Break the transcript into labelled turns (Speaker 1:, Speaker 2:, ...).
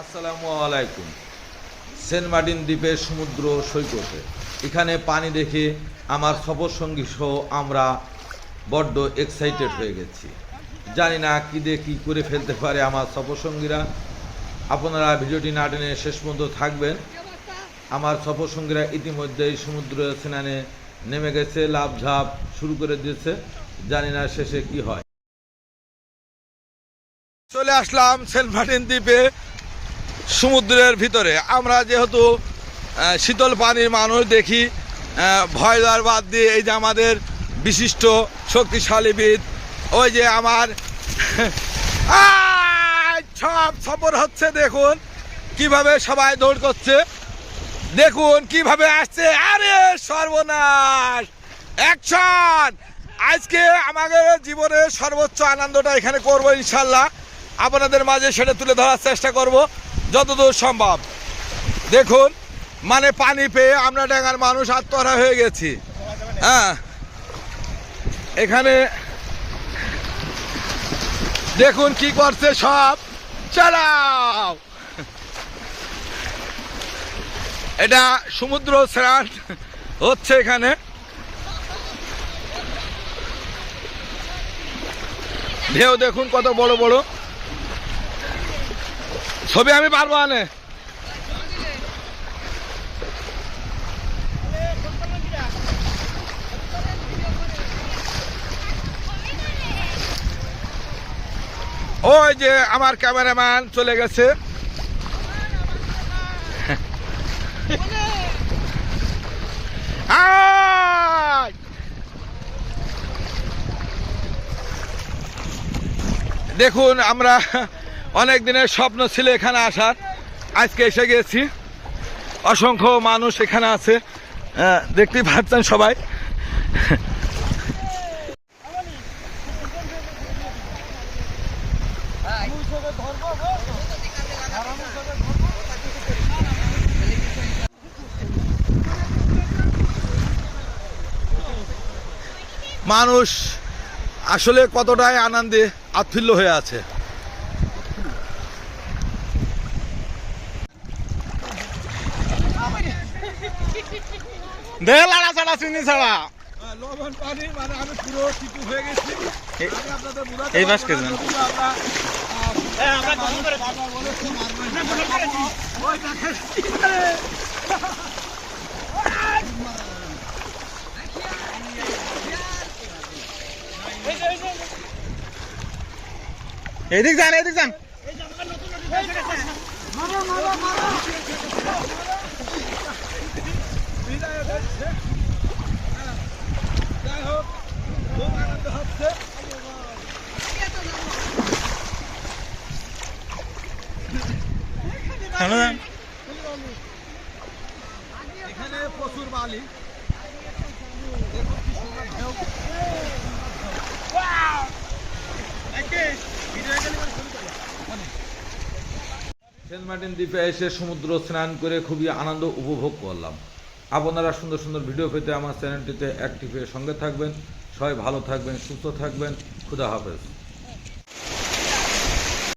Speaker 1: আসসালামু আলাইকুম। Saint Martin দ্বীপের সমুদ্র সৈকতে। এখানে পানি দেখে আমার সফর সঙ্গী সহ আমরা বড্ড এক্সাইটেড হয়ে গেছি। জানি না কী দিয়ে কী করে ফেলতে পারে আমার সফর সঙ্গীরা। আপনারা ভিডিওটি না টেনে শেষ পর্যন্ত থাকবেন। আমার সফর সঙ্গীরা ইতিমধ্যেই সমুদ্র স্নানে নেমে গেছে লাভ ঝাপ শুরু করে দিয়েছে। জানি না শেষে কি হয়। চলে আসলাম সেন্ট মার্টিন দ্বীপে। সমুদ্রের ভিতরে। আমরা যেহেতু শীতল পানির মানুষ, দেখি ভয় বাদ দিয়ে এই যে আমাদের বিশিষ্ট শক্তিশালীবিদ ওই যে আমার সব সফর হচ্ছে, দেখুন, কীভাবে সবাই দৌড় করছে, দেখুন, কীভাবে আসছে, আরে, সর্বনাশ, অ্যাকশন! আজকে আমাদের জীবনের সর্বোচ্চ আনন্দটা এখানে করব, ইনশাল্লাহ। আপনাদের মাঝে সেটা তুলে ধরার চেষ্টা করব। যতদূর সম্ভব। দেখুন মানে পানি পেয়ে আমরা ডেঙ্গার মানুষ আত্মহারা হয়ে গেছি। হ্যাঁ। এখানে দেখুন কি করছে সব। চালাও! এটা সমুদ্র স্নান হচ্ছে এখানে। ঢেউ দেখুন কত বড় বড়। ছবি আমি পারব আনে ওই যে আমার ক্যামেরাম্যান চলে গেছে! দেখুন আমরা অনেক দিনের স্বপ্ন ছিল এখানে আসার। আজকে এসে গেছি। অসংখ্য মানুষ এখানে আছে। দেখতেই পাচ্ছেন সবাই। মানুষ আসলে কতটাই আনন্দে আৎফিল্য হয়ে আছে।
Speaker 2: দে লাড়া ছাড়া চিনি ছাড়া।
Speaker 1: লবণ পানি মানে আমি পুরো টিপু হয়ে গেছি।
Speaker 2: এই- বাস কে জান? এদিক যান এদিক যান
Speaker 1: বিদায় হচ্ছে। হ্যাঁ, যাই হোক, খুব আনন্দ হচ্ছে।
Speaker 2: সামনে যান
Speaker 1: এখানে প্রচুর বালি। দেখুন কি সুন্দর ঢেউ। সেন্ট মার্টিন দ্বীপে এসে সমুদ্র স্নান করে খুবই আনন্দ উপভোগ করলাম। আপনারা সুন্দর সুন্দর ভিডিও পেতে আমার চ্যানেলটিতে অ্যাক্টিভ হয়ে সঙ্গে থাকবেন। সবাই ভালো থাকবেন সুস্থ থাকবেন। খুদা হাফেজ।